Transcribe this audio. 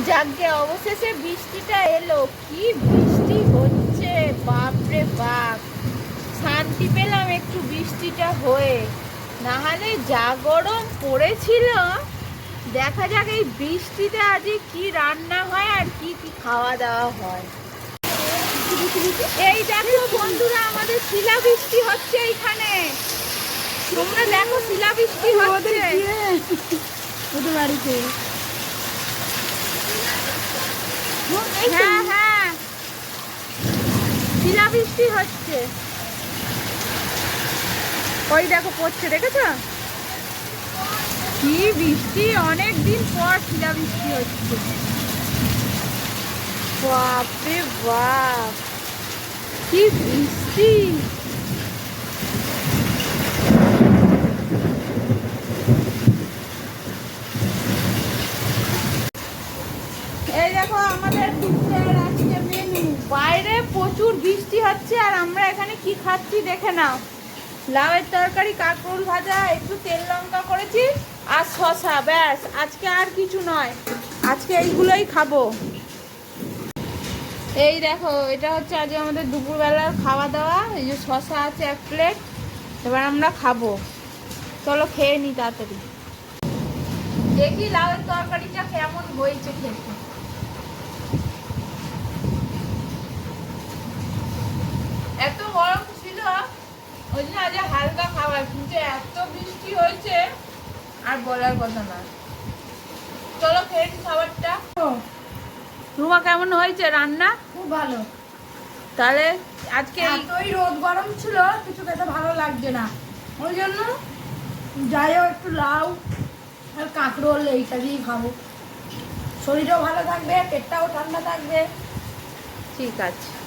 যাকে অবশেষে বৃষ্টিটা এলো কি বৃষ্টি হচ্ছে? বাপরে বাপ। শান্তি পেলাম একটু বৃষ্টিটা হয়ে। নাহলে যা গরম পড়েছিল। দেখা যাক এই বৃষ্টিতে আজকে কি রান্না হয় আর কি কি খাওয়া দাওয়া হয়। এই দেখো বন্ধুরা আমাদের শিলা বৃষ্টি হচ্ছে এইখানে। তোমরা দেখো শিলা বৃষ্টি হচ্ছে। ওদের বাড়িতে। হ্যাঁ হ্যাঁ শিলাবৃষ্টি হচ্ছে। ওই দেখো পড়ছে দেখেছ? কি বৃষ্টি? অনেক দিন পর শিলাবৃষ্টি হচ্ছে। বাপরে বাপ। কি বৃষ্টি! এই দেখো আমাদের বাইরে প্রচুর বৃষ্টি হচ্ছে আর আমরা এখানে কি খাচ্ছি দেখে নাও। লাউয়ের তরকারি, কাঁকরোল ভাজা, একটু তেল লঙ্কা করেছি আর শশা ব্যাস, আজকে আর কিছু নয়। আজকে এইগুলোই খাব। এই দেখো, এটা হচ্ছে আজকে আমাদের দুপুরবেলার খাওয়া দাওয়া এই যে শশা আছে এক প্লেট এবার আমরা খাব। চলো খেয়ে নি তাড়াতাড়ি। দেখি লাউয়ের তরকারিটা কেমন হয়েছে খেতে এত গরম ছিল ওই জন্য আজ হালকা খাবার কিন্তু এত বৃষ্টি হয়েছে। আর বলার কথা না। চলো খাবারটা। রুমা কেমন হয়েছে? রান্না? খুব ভালো। তাহলে আজকে এতই রোদ গরম ছিল কিছু খেতে ভালো লাগছে না। ওই জন্য যাই হোক একটু লাউ আর কাঁকরোল এইটা দিয়েই খাব। শরীরও ভালো থাকবে পেটটাও ঠান্ডা থাকবে। ঠিক আছে।